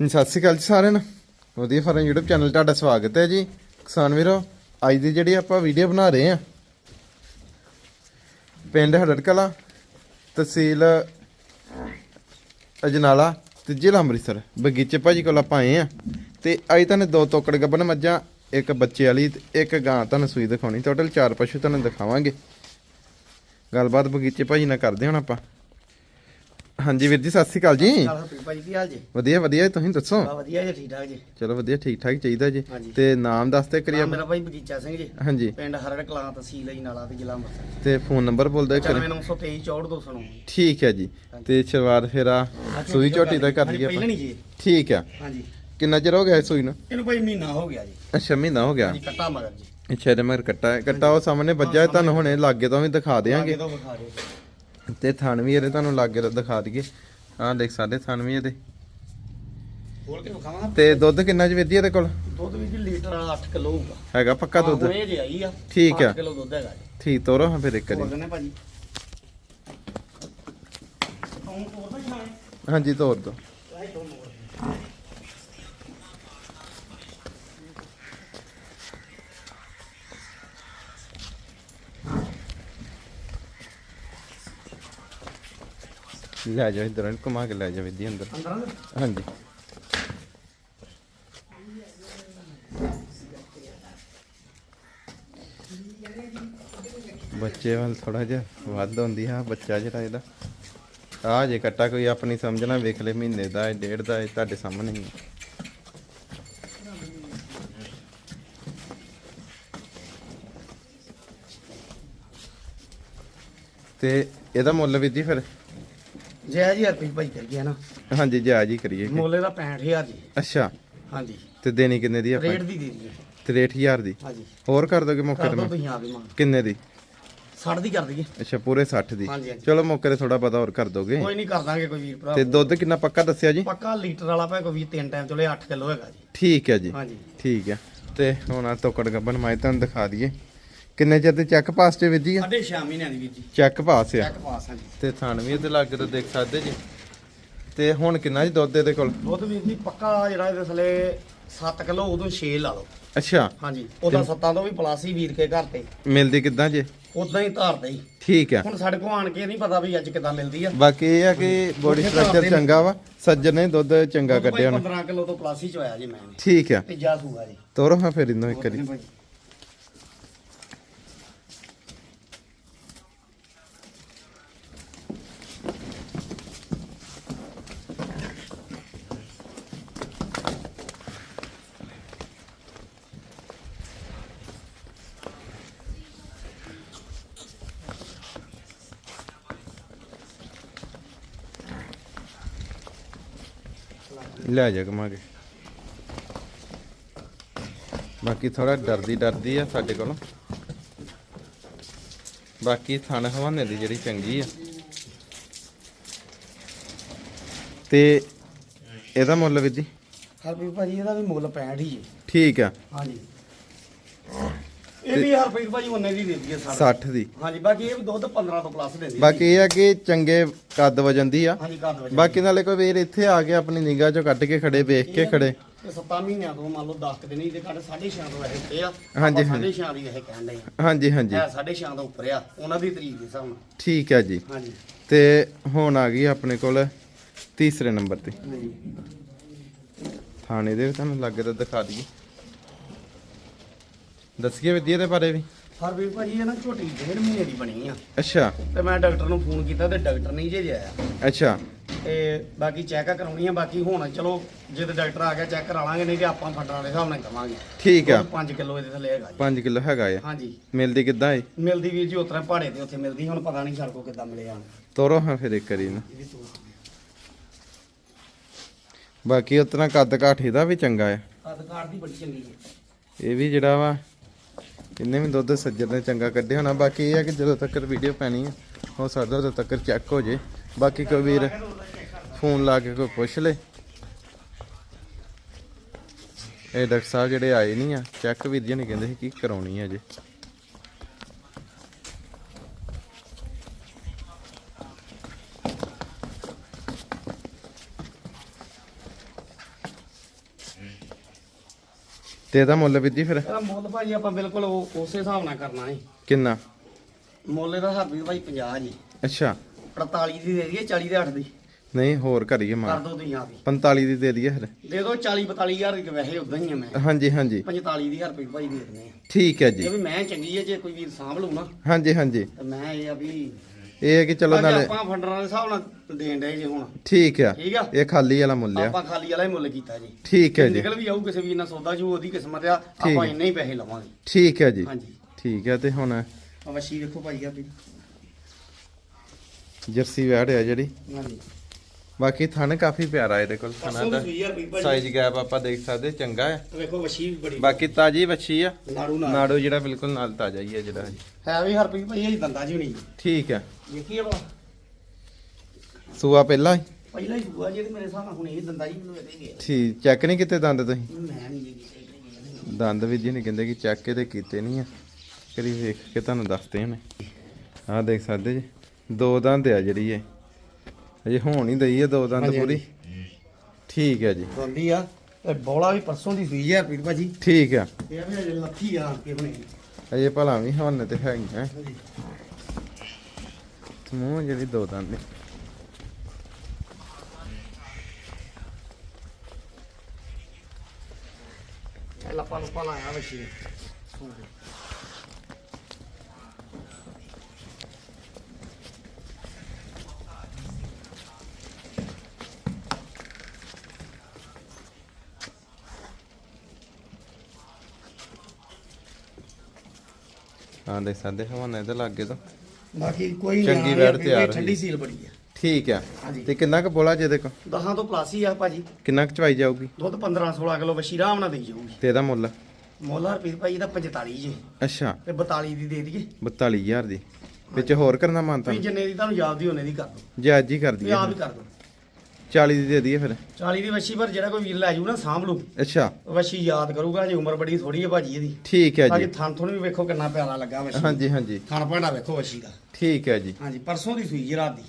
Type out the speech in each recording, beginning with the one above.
ਜੀ, ਸਤਿ ਸ਼੍ਰੀ ਅਕਾਲ ਜੀ ਸਾਰਿਆਂ ਨੂੰ। ਵਧੀਆ ਫਾਰਮ YouTube ਚੈਨਲ ਤੁਹਾਡਾ ਸਵਾਗਤ ਹੈ ਜੀ। ਕਿਸਾਨ ਵੀਰੋ, ਅੱਜ ਦੀ ਜਿਹੜੀ ਆਪਾਂ ਵੀਡੀਓ ਬਣਾ ਰਹੇ ਆ ਪਿੰਡ ਹੜੜਕਲਾਂ, ਤਹਿਸੀਲ ਅਜਨਾਲਾ ਤੇ ਜ਼ਿਲ੍ਹਾ ਅੰਮ੍ਰਿਤਸਰ। ਬਗੀਚੇ ਭਾਜੀ ਕੋਲ ਆਪਾਂ ਆਏ ਆ ਤੇ ਅੱਜ ਤੁਹਾਨੂੰ ਦੋ ਤੋਕੜ ਗੱਬਣ ਮੱਝਾਂ, ਇੱਕ ਬੱਚੇ ਵਾਲੀ ਤੇ ਇੱਕ ਗਾਂ ਤੁਹਾਨੂੰ ਸੂਈ ਦਿਖਾਉਣੀ। ਟੋਟਲ ਚਾਰ ਪਸ਼ੂ ਤੁਹਾਨੂੰ ਦਿਖਾਵਾਂਗੇ। ਗੱਲਬਾਤ ਬਗੀਚੇ ਭਾਜੀ ਨਾਲ ਕਰਦੇ ਹੁਣ ਆਪਾਂ। ਹਾਂਜੀ ਵੀਰ ਜੀ ਸਤਿ ਸ਼੍ਰੀ ਅਕਾਲ ਜੀ। ਨਾਲ ਹਰਪ੍ਰੀਤ ਭਾਜੀ ਕੀ ਹਾਲ ਜੀ? ਵਧੀਆ ਵਧੀਆ ਤੁਸੀਂ ਦੱਸੋ? ਬਾ ਵਧੀਆ ਜੀ ਠੀਕ ਠਾਕ ਜੀ। ਚਲੋ ਵਧੀਆ ਠੀਕ ਠਾਕ ਚਾਹੀਦਾ ਜੀ। ਹਾਂਜੀ। ਤੇ ਨਾਮ ਦੱਸਦੇ ਕਰੀਏ ਨਾਮ ਮੇਰਾ ਭਾਈ ਬਗੀਚਾ ਸਿੰਘ ਜੀ। ਹਾਂਜੀ। ਪਿੰਡ ਹਰੜ ਕਲਾਂ ਤਹਿਸੀਲ ਜੀ ਨਾਲਾ ਤੇ ਜ਼ਿਲ੍ਹਾ ਅੰਮ੍ਰਿਤਸਰ। ਤੇ ਫੋਨ ਨੰਬਰ ਬੋਲਦੇ ਕਰੀ 9923 6429 ਠੀਕ ਹੈ ਜੀ। ਤੇ ਸ਼ੁਰੂਆਤ ਫਿਰ ਆ ਸੂਈ ਝੋਟੀ ਦਾ ਕਰ ਲਈਏ ਪਹਿਲਾਂ ਆਪਾਂ। ਨਹੀਂ ਜੀ। ਠੀਕ ਆ ਹਾਂਜੀ। ਕਿੰਨਾ ਚਿਰ ਹੋ ਗਿਆ ਇਹ ਸੂਈ ਨੂੰ? ਇਹਨੂੰ ਭਾਈ ਮਹੀਨਾ ਹੋ ਗਿਆ ਜੀ। ਅੱਛਾ ਮਹੀਨਾ ਹੋ ਗਿਆ। ਹਾਂਜੀ ਕੱਟਾ ਮਗਰ ਜੀ। ਅੱਛਾ ਇਹਦੇ ਮਗਰ ਕੱਟਾ ਹੈ। ਕੱਟਾ ਉਹ ਸਾਹਮਣੇ ਵੱਜਾ ਹੈ, ਤੁਹਾਨੂੰ ਹੁਣੇ ਲਾਗੇ ਤੋਂ ਵੀ ਦਿਖਾ ਦੇਾਂਗੇ ਅੱਗੇ ਤੋਂ ਵਿਖਾ ਦਿਓ। ਤੇ ਥਣ ਵੀ ਇਹਦੇ ਤੁਹਾਨੂੰ ਲਾਗੇ ਤੋਂ ਦਿਖਾ ਦਈਏ। ਆਹ ਦੇਖ ਸਾਡੇ ਥਣ ਵੀ ਇਹਦੇ। ਖੋਲ ਕੇ ਵਿਖਾਵਾਂ? ਤੇ ਦੁੱਧ ਕਿੰਨਾ ਚ ਵਿੱਧੀ ਇਹਦੇ ਕੋਲ? ਦੁੱਧ ਵੀ ਜੀ ਲੀਟਰ 8 ਕਿਲੋ ਹੋਊਗਾ। ਹੈਗਾ ਪੱਕਾ ਦੁੱਧ? ਇਹ ਜੇ ਆਈ ਆ। ਠੀਕ ਆ। 8 ਕਿਲੋ ਦੁੱਧ ਹੈਗਾ ਜੀ। ਠੀਕ ਤੋਰੋ ਹਾਂ ਫਿਰ ਇੱਕ ਵਾਰੀ। ਦਿੰਦੇ ਭਾਜੀ। ਹਾਂਜੀ ਤੋਰ ਦੋ। ਲੈ ਜਾਓ ਇਧਰ ਨੂੰ ਘੁਮਾ ਕੇ ਲੈ ਜਾਓ ਵਿੱਧੀ ਅੰਦਰ। ਹਾਂਜੀ। ਬੱਚੇ ਵੱਲ ਥੋੜਾ ਜਿਹਾ ਵੱਧ ਹੁੰਦੀ ਆ ਬੱਚਾ ਜਿਹੜਾ ਇਹਦਾ। ਆ ਜੇ ਕੱਟਾ ਕੋਈ ਆਪਣੀ ਸਮਝਣਾ ਵੇਖ ਲੈ ਮਹੀਨੇ ਦਾ ਹੈ ਡੇਢ ਦਾ ਹੈ ਤੁਹਾਡੇ ਸਾਹਮਣੇ ਹੀ। ਤੇ ਇਹਦਾ ਮੁੱਲ ਵੀ ਜੀ ਫਿਰ? ਜੈ ਜੀ ਹਰਪ੍ਰੀਤ ਭਾਈ ਕਰ ਗਿਆ ਨਾ ਹਾਂਜੀ ਜਾਇਜ਼ ਹੀ ਕਰੀਏ ਕਿ- ਮੋਲੇ ਦਾ 65000 ਜੀ। ਅੱਛਾ। ਹਾਂਜੀ। ਤੇ ਦੇਣੀ ਕਿੰਨੇ ਦੀ ਆਪਾਂ? ਰੇਟ ਦੀ ਦੇ ਦਈਏ। 63000 ਦੀ? ਹਾਂਜੀ। ਹੋਰ ਕਰ ਦੋਗੇ ਮੌਕੇ ਕਰ ਤੇ ਦੋ ਮੈਂ? ਤੁਸੀਂ ਆ ਵੀ ਮੰਗ ਕਿੰਨੇ ਦੀ? 60 ਦੀ ਕਰ ਦਈਏ। ਅੱਛਾ ਪੂਰੇ 60 ਦੀ। ਹਾਂਜੀ, ਹਾਂਜੀ। ਚਲੋ ਮੌਕੇ ਤੇ ਥੋੜਾ ਪਤਾ ਹੋਰ ਕਰ ਦੋਗੇ। ਕੋਈ ਨਹੀਂ ਕਰ ਦਾਂਗੇ ਕੋਈ ਵੀਰ ਭਰਾ। ਤੇ ਦੁੱਧ ਕਿੰਨਾ ਪੱਕਾ ਦੱਸਿਆ ਜੀ? ਪੱਕਾ ਲੀਟਰ ਵਾਲਾ ਭਾਵੇਂ ਕੋਈ ਤਿੰਨ ਟਾਈਮ ਚਲੇ 8 ਕਿਲੋ ਹੈਗਾ ਜੀ। ਠੀਕ ਹੈ ਜੀ। ਹਾਂਜੀ। ਠੀਕ ਹੈ। ਤੇ ਹੁਣ ਆ ਤੋਕੜ ਗੱਬਨ ਮੈਂ ਤੁਹਾਨੂੰ ਦਿਖਾ ਦਈਏ। ਕਿੰਨੇ ਚਿਰ ਤੇ ਚੈੱਕ ਪਾਸ ਤੇ ਵਿਧੀ ਆ? ਸਾਢੇ 6 ਮਹੀਨਿਆਂ ਦੀ ਵੀਰ ਜੀ ਚੈੱਕ ਪਾਸ ਆ। ਚੈੱਕ ਪਾਸ ਹਾਂਜੀ ਤੇ ਥਣ ਵੀ ਇਹਦੇ ਲਾਗੇ ਤੋਂ ਦੇਖ ਸਕਦੇ ਜੀ। ਤੇ ਹੁਣ ਕਿੰਨਾ ਜੀ ਦੁੱਧ ਇਹਦੇ ਕੋਲ? ਦੁੱਧ ਵੀਰ ਜੀ ਪੱਕਾ ਜਿਹੜਾ ਇਹਦੇ ਥਲੇ 7 ਕਿਲੋ ਉਦੋਂ 6 ਲਾ ਲਓ। ਅੱਛਾ। ਹਾਂਜੀ ਉਹਦਾ ਸੱਤਾਂ ਤੋਂ ਵੀ ਪਲਾਸ ਹੀ ਵੀਰ ਕੇ ਘਰ ਤੇ। ਮਿਲਦੀ ਕਿੱਦਾਂ ਜੇ? ਉਦਾਂ ਹੀ ਧਾਰਦੇ ਹੀ। ਠੀਕ ਹੈ ਹੁਣ ਸਾਡੇ ਕੋਲ ਆਣ ਕੇ ਨਹੀਂ ਪਤਾ ਵੀ ਅੱਜ ਕਿਦਾਂ ਮਿਲਦੀ ਆ। ਬਾਕੀ ਇਹ ਆ ਕਿ ਬੋਡੀ ਸਟਰਕਚਰ ਚੰਗਾ ਵਾ। ਸੱਜਣ ਨੇ ਦੁੱਧ ਚੰਗਾ ਕੱਢਿਆ ਹੁਣ। 15 ਕਿਲੋ ਤੋਂ ਪਲਾਸ ਹੀ ਚ ਆਇਆ ਜੀ ਮੈਂ ਠੀਕ ਆ। ਤੀਜਾ ਸੂਆ ਜੀ। ਤੋਰੋ ਹਾਂ ਫਿਰ ਇਹਨੂੰ ਇੱਕ ਵਾਰੀ। ਲੈ ਜਾ ਕਮਾ ਕੇ। ਬਾਕੀ ਥੋੜਾ ਡਰਦੀ ਡਰਦੀ ਆ ਸਾਡੇ ਕੋਲੋਂ। ਬਾਕੀ ਥਣ ਹਵਾਨੇ ਦੀ ਜਿਹੜੀ ਚੰਗੀ ਆ। ਤੇ ਇਹਦਾ ਮੁੱਲ ਵੀ ਜੀ? ਹਰਪ੍ਰੀਤ ਭਾਜੀ ਇਹਦਾ ਵੀ ਮੁੱਲ 65 ਹੀ ਠੀਕ ਆ। ਹਾਂਜੀ। ਇਹ ਵੀ ਹਰਪ੍ਰੀਤ ਭਾਜੀ ਉਹਨੇ ਦੀ ਦੇ ਦਈਏ ਸਾਡਾ 60 ਦੀ। ਹਾਂਜੀ ਬਾਕੀ ਇਹ ਵੀ ਦੁੱਧ 15 ਤੋਂ ਪਲੱਸ ਦਿੰਦੀ ਬਾਕੀ ਇਹ ਆ ਕਿ ਚੰਗੇ ਕੱਦ ਵਜਨ ਦੀ ਆ। ਹਾਂਜੀ ਕੱਦ ਵਜੇ ਬਾਕੀ ਨਾਲੇ ਕੋਈ ਵੀਰ ਇੱਥੇ ਆ ਕੇ ਆਪਣੀ ਨਿਗਾਹ ਚੋਂ ਕੱਢ ਕੇ ਖੜੇ ਵੇਖ ਕੇ ਖੜੇ। ਇਹ ਸੱਤਾਂ ਮਹੀਨਿਆਂ ਤੋਂ ਮੰਨ ਲਓ 10 ਦਿਨ ਹੀ ਤੇ ਘੱਟ 6.5 ਤੋਂ ਇਹ ਤੇ ਆ। ਹਾਂਜੀ, ਆਪਾਂ ਹਾਂਜੀ। 6.5 ਦੀ ਇਹ ਕਹਿਣ ਦੇ ਹਾਂਜੀ ਹਾਂਜੀ। ਆ 6.5 ਦਾ ਉੱਪਰ ਆ ਉਹਨਾਂ ਦੀ ਤਰੀਕ ਦੇ ਹਿਸਾਬ ਨਾਲ। ਠੀਕ ਹੈ ਜੀ। ਹਾਂਜੀ। ਤੇ ਹੁਣ ਆ ਗਈ ਆਪਣੇ ਕੋਲ ਤੀਸਰੇ ਨੰਬਰ ਤੇ। ਥਾਣੇ ਦੇ ਤੁਹਾਨੂੰ ਲੱਗੇ ਤਾਂ ਦਿਖਾ ਦਈਏ। ਦੱਸੀਏ ਵਿਦਿਆ ਦੇ ਬਾਰੇ ਵੀ। ਹਰਵੀਰ ਭਾਜੀ ਇਹ ਨਾ ਝੋਟੀ ਡੇਢ ਮਹੀਨੇ ਦੀ ਬਣੀ ਆ। ਅੱਛਾ। ਤੇ ਮੈਂ ਡਾਕਟਰ ਨੂੰ ਫੋਨ ਕੀਤਾ ਤੇ ਡਾਕਟਰ ਨਹੀਂ ਜੇ ਆਇਆ। ਅੱਛਾ। ਤੇ ਬਾਕੀ ਚੈੱਕ ਕਰਾਉਣੀ ਆ ਬਾਕੀ ਹੁਣ ਚਲੋ ਜੇ ਤੇ ਡਾਕਟਰ ਆ ਗਿਆ ਚੈੱਕ ਕਰਾ ਲਾਂਗੇ ਨਹੀਂ ਤੇ ਆਪਾਂ ਫੰਡਰਾਂ ਦੇ ਹਿਸਾਬ ਨਾਲ ਕਰਾਂਗੇ। ਠੀਕ ਆ। 5 ਕਿਲੋ ਇਹਦੇ ਥੱਲੇ ਹੈਗਾ ਜੀ। 5 ਕਿਲੋ ਹੈਗਾ ਆ। ਹਾਂਜੀ। ਮਿਲਦੀ ਕਿੱਦਾਂ ਏ? ਮਿਲਦੀ ਵੀਰ ਜੀ ਉਤਰਾ ਪਹਾੜੇ ਤੇ ਉੱਥੇ ਮਿਲਦੀ ਹੁਣ ਪਤਾ ਨਹੀਂ ਸਾਡੇ ਕੋਲ ਕਿੱਦਾਂ ਮਿਲੇ ਆਣ ਤੋਰੋ ਹਾਂ ਫਿਰ ਇੱਕ ਵਾਰੀ ਨਾ ਵੀ ਬਾਕੀ ਉਤਨਾ ਕੱਦ ਕਾਠੀ ਦਾ ਵੀ ਚੰਗਾ ਆ। ਅਧਿਕਾਰ ਦੀ ਬੜੀ ਚੰਗੀ ਹੈ ਇਹ ਵੀ ਜਿਹੜਾ ਵਾ ਇਹਨੇ ਵੀ ਦੁੱਧ ਸੱਜਰ ਨੇ ਚੰਗਾ ਕੱਢਿਆ ਹੋਣਾ, ਬਾਕੀ ਇਹ ਹੈ ਕਿ ਜਦੋਂ ਤੱਕ ਵੀਡੀਓ ਪੈਣੀ ਹੈ ਹੋ ਸਕਦਾ ਉਦੋਂ ਤੱਕ ਚੈੱਕ ਹੋ ਜੇ। ਬਾਕੀ ਕੋਈ ਵੀਰ ਫੋਨ ਲਾ ਕੇ ਕੋਈ ਪੁੱਛ ਲੇ। ਇਹ ਡਾਕਟਰ ਸਾਹਿਬ ਜਿਹੜੇ ਆਏ ਨਹੀਂ ਆ ਚੈੱਕ ਵੀਰ ਜੀ ਨੇ ਕਹਿੰਦੇ ਸੀ ਕਿ ਕਰਾਉਣੀ ਹੈ ਜੇ ਤੇ ਇਹਦਾ ਮੁੱਲ ਵੀਰ ਜੀ ਫਿਰ? ਇਹਦਾ ਮੁੱਲ ਭਾਜੀ ਆਪਾਂ ਬਿਲਕੁਲ ਉਹ- ਉਸੇ ਹਿਸਾਬ ਨਾਲ ਕਰਨਾ ਹੈ ਕਿੰਨਾ? ਮੁੱਲ ਇਹਦਾ ਹਰਪ੍ਰੀਤ ਭਾਈ 50 ਜੀ। ਅੱਛਾ। 48 ਦੀ ਦੇ ਦਈਏ 40 ਦੇ 8 ਦੀ। ਨਹੀਂ ਹੋਰ ਕਰੀਏ ਕਰ ਦੋ ਤੁਸੀਂ ਆਪ ਹੀ। 45 ਦੀ ਦੇ ਦਈਏ ਫਿਰ। ਦੇ ਦਿਓ 40 42 ਹਜ਼ਾਰ ਦੀ ਵੈਸੇ ਉਦਾਂ ਹੀ ਆ ਮੈਂ। ਹਾਂਜੀ ਹਾਂਜੀ। 45 ਦੀ ਹਰਪ੍ਰੀਤ ਭਾਈ ਦੇ ਦਿੰਦੇ ਆ। ਠੀਕ ਹੈ ਜੀ। ਇਹ ਵੀ ਮੈਂ ਚੰਗੀ ਹੈ ਜੇ ਕੋਈ ਵੀਰ ਸਾਂਭ ਲੂ ਨਾ। ਹਾਂਜੀ ਹਾਂਜੀ। ਤੇ ਮੈਂ ਇਹ ਆ ਵੀ ਇਹ ਹੈ ਕਿ ਚਲੋ ਅੱਜ ਨਾਲੇ ਆਪਾਂ ਫੰਡਰਾਂ ਦੇ ਹਿਸਾਬ ਨਾਲ ਦੇਣ ਡਏ ਜੇ ਹੁਣ। ਠੀਕ ਆ। ਠੀਕ ਆ? ਇਹ ਖਾਲੀ ਵਾਲਾ ਮੁੱਲ ਆ। ਆਪਾਂ ਖਾਲੀ ਵਾਲਾ ਹੀ ਮੁੱਲ ਕੀਤਾ ਜੀ। ਠੀਕ ਹੈ ਜੀ ਨਿਕਲ ਵੀ ਆਊ ਕਿਸੇ ਵੀਰ ਨਾਲ ਸੌਦਾ ਜੂ ਉਹਦੀ ਕਿਸਮਤ ਆ। ਆਪਾਂ ਇੰਨੇ ਹੀ ਪੈਸੇ ਲਵਾਂਗੇ। ਠੀਕ ਹੈ ਜੀ। ਹਾਂਜੀ। ਠੀਕ ਹੈ ਤੇ ਹੁਣ ਅਵਸ਼ੀ ਵੇਖੋ ਭਾਈ ਆ ਵੀ ਜਰਸੀ ਵੈੜ ਆ ਜਿਹੜੀ। ਹਾਂਜੀ। ਬਾਕੀ ਥਣ ਕਾਫੀ ਪਿਆਰਾ ਇਹਦੇ ਕੋਲ ਥਣਾ ਦਾ। ਦੀ 20000 ਰੁਪਏ ਭਾਜੀ ਸਾਈਜ਼ ਗੈਪ ਆਪਾਂ ਦੇਖ ਸਕਦੇ ਚੰਗਾ ਹੈ। ਵੇਖੋ ਵਸ਼ੀ ਵੀ ਬੜੀ ਬਾਕੀ ਤਾਜੀ ਵੱਛੀ ਆ। ਨਾੜੂ ਨਾਲ। ਨਾੜੋ ਜਿਹੜਾ ਬਿਲਕੁਲ ਨਾਲ ਤਾਜ਼ਾ ਹੀ ਹੈ ਜਿਹੜਾ। ਹੈ ਵੀ ਹਰਪ੍ਰੀਤ ਭਾਈ ਇਹ ਦੰਦਾ ਜੀ ਹੋਣੀ ਠੀਕ ਹੈ। ਵੇਖੀਏ ਬਾ ਸੂਆ ਪਹਿਲਾਂ ਹੀ? ਪਹਿਲਾਂ ਹੀ ਬੂਆ ਜੀ ਤੇ ਮੇਰੇ ਹਿਸਾਬ ਨਾਲ ਹੁਣ ਇਹ ਦੰਦਾ ਜੀ ਮੈਨੂੰ ਇਹਦੇ ਗਿਆ ਠੀਕ ਚੈੱਕ ਨਹੀਂ ਕੀਤੇ ਦੰਦ ਤੁਸੀਂ? ਮੈਂ ਨਹੀਂ ਜੀ ਕੀਤਾ। ਦੰਦ ਵੀ ਜੀ ਨਹੀਂ ਕਹਿੰਦੇ ਕਿ ਚੈੱਕ ਕੇ ਤੇ ਕੀਤੇ ਨਹੀਂ ਆ। ਕਰੀ ਵੇਖ ਕੇ ਤੁਹਾਨੂੰ ਦੱਸਦੇ ਹੁਣੇ ਆਹ ਦੇਖ ਸਕਦੇ ਜੀ ਦੋ ਦੰਦ ਆ ਜਿਹੜੀ ਇਹ। ਅਜੇ ਹੋਣ ਹੀ ਦਈ ਆ ਦੋ ਦੰਦ ਹਾਂਜੀ, ਪੂਰੀ। ਠੀਕ ਹੈ ਜੀ। ਦੰਦੀ ਆ ਤੇ ਬੋਲਾ ਵੀ ਪਰਸੋਂ ਦੀ 20000 ਰੁਪਏ ਭਾਜੀ। ਠੀਕ ਆ। ਇਹ ਵੀ ਅਜੇ ਲੱਥੀ ਆ ਕੇ ਬਣੇ ਅਜੇ ਭਲਾ ਵੀ ਹਵਨ ਤੇ ਹੈਗੀਆਂ ਸਮੂਹ ਜਿਹੜੀ ਦੋ ਦੰਦ ਨੇ। ਇਹ ਲੱਪਾ ਲੁੱਪਾ ਲਾਇਆ ਵਸ਼ੀ ਹਾਂ ਦੇਖ ਸਕਦੇ ਹਵਨ ਇਹਦੇ ਲਾਗੇ ਤੋਂ। ਬਾਕੀ ਕੋਈ ਚੰਗੀ ਨਾ, ਵੈੜ ਇਹ ਤਿਆਰ ਹੋਈ। ਠੰਡੀ ਸੀਲ ਬੜੀ ਆ। ਠੀਕ ਆ। ਹਾਂਜੀ। ਤੇ ਕਿੰਨਾ ਕੁ ਬੋਲਾ ਜਿਹਦੇ ਕੋ ਦਹਾਂ ਤੋਂ ਪਲਾਸ ਹੀ ਆ ਭਾਜੀ। ਕਿੰਨਾ ਕੁ ਚਵਾਈ ਜਾਊਗੀ? ਦੁੱਧ 15 16 ਕਿਲੋ ਵਸ਼ੀ ਆਰਾਮ ਨਾਲ ਦੇਈ ਜਾਊਗੀ। ਤੇ ਇਹਦਾ ਮੁੱਲ? ਮੋਲਾ ਰੁਪਏ ਭਾਈ ਇਹਦਾ 45 ਜੇ। ਅੱਛਾ। ਤੇ 42 ਦੀ ਦੇ ਦਈਏ। 42000 ਦੀ। ਵਿੱਚ ਹੋਰ ਕਰਨਾ ਮੰਨਤਾ? ਤੁਸੀਂ ਜਿੰਨੇ ਦੀ ਤੁਹਾਨੂੰ ਯਾਦ ਦੀ ਉਹਨੇ ਦੀ ਕਰ ਦੋ ਜੇ ਅੱਜ ਹੀ ਕਰ ਵੀ ਦਈਏ ਆਪ ਹੀ ਕਰ ਦੋ 40 ਦੀ ਦੇ ਦਈਏ ਫਿਰ। 40 ਦੀ ਵਸ਼ੀ ਪਰ ਜਿਹੜਾ ਕੋਈ ਵੀਰ ਲੈ ਜੂ ਨਾ ਸਾਂਭ ਲੂ। ਅੱਛਾ। ਵਸ਼ੀ ਯਾਦ ਕਰੂਗਾ ਜੇ ਉਮਰ ਬੜੀ ਥੋੜੀ ਹੈ ਭਾਜੀ ਇਹਦੀ। ਠੀਕ ਹੈ ਜੀ। ਥਣ ਥਣ ਵੀ ਵੇਖੋ ਕਿੰਨਾ ਪਿਆਰਾ ਲੱਗਾ ਵਸ਼ੀ ਹਾਂਜੀ ਹਾਂਜੀ। ਥਣ ਭਾਂਡਾ ਵੇਖੋ ਵਸ਼ੀ ਦਾ। ਠੀਕ ਹੈ ਜੀ। ਹਾਂਜੀ ਪਰਸੋਂ ਦੀ ਸੂਈ ਜੀ ਰਾਤ ਦੀ।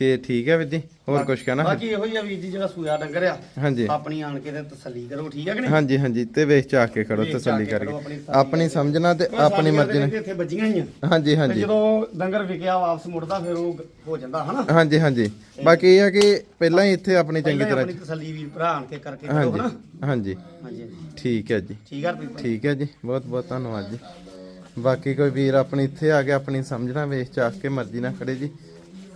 ਠੀਕ ਠੀਕ ਹੈ ਵੀਰ ਜੀ? ਹੋਰ ਕੁਝ ਕਹਿਣਾ? ਬਾਕੀ ਇਹੋ ਹੀ ਆ ਵੀਰ ਜੀ ਜਿਹੜਾ ਸੂਆ ਡੰਗਰ ਆ ਹਾਂਜੀ। ਆਪਣੀ ਆਣ ਕੇ ਤੇ ਤਸੱਲੀ ਕਰੋ ਠੀਕ ਹੈ ਕਿ ਨਹੀਂ? ਹਾਂਜੀ ਹਾਂਜੀ ਤੇ ਵੇਖ ਚਾ ਕੇ ਖੜੋ ਤਸੱਲੀ ਕਰਕੇ। ਆਪਣੀ ਸਮਝਣਾ ਤੇ ਆਪਣੀ ਮਰਜ਼ੀ ਤੇ ਨਾਲ ਇੱਥੇ ਵੱਜੀਆਂ ਹੀ ਆ ਹਾਂਜੀ ਤੇ ਹਾਂਜੀ। ਜਦੋਂ ਡੰਗਰ ਵਿਕਿਆ ਵਾਪਸ ਮੁੜਦਾ ਫਿਰ ਉਹ ਹੋ ਜਾਂਦਾ ਹਨਾ? ਹਾਂਜੀ ਹਾਂਜੀ। ਬਾਕੀ ਇਹ ਆ ਕਿ ਪਹਿਲਾਂ ਹੀ ਇੱਥੇ ਆਪਣੀ ਚੰਗੀ ਹੀ ਤਰ੍ਹਾਂ ਆਪਣੀ ਤਸੱਲੀ ਵੀਰ ਭਰਾ ਆਣ ਕੇ ਕਰਕੇ ਕਰੋ ਹਾਂਜੀ ਹਨਾ? ਹਾਂਜੀ। ਠੀਕ ਹੈ ਜੀ। ਠੀਕ ਰੁਪਏ ਠੀਕ ਹੈ ਜੀ। ਬਹੁਤ ਬਹੁਤ ਧੰਨਵਾਦ ਜੀ। ਬਾਕੀ ਕੋਈ ਵੀਰ ਆਪਣੀ ਇੱਥੇ ਆ ਕੇ ਆਪਣੀ ਸਮਝਣਾ ਵੇਖ ਚਾਕ ਕੇ ਮਰਜ਼ੀ ਨਾਲ ਖੜੇ ਜੀ।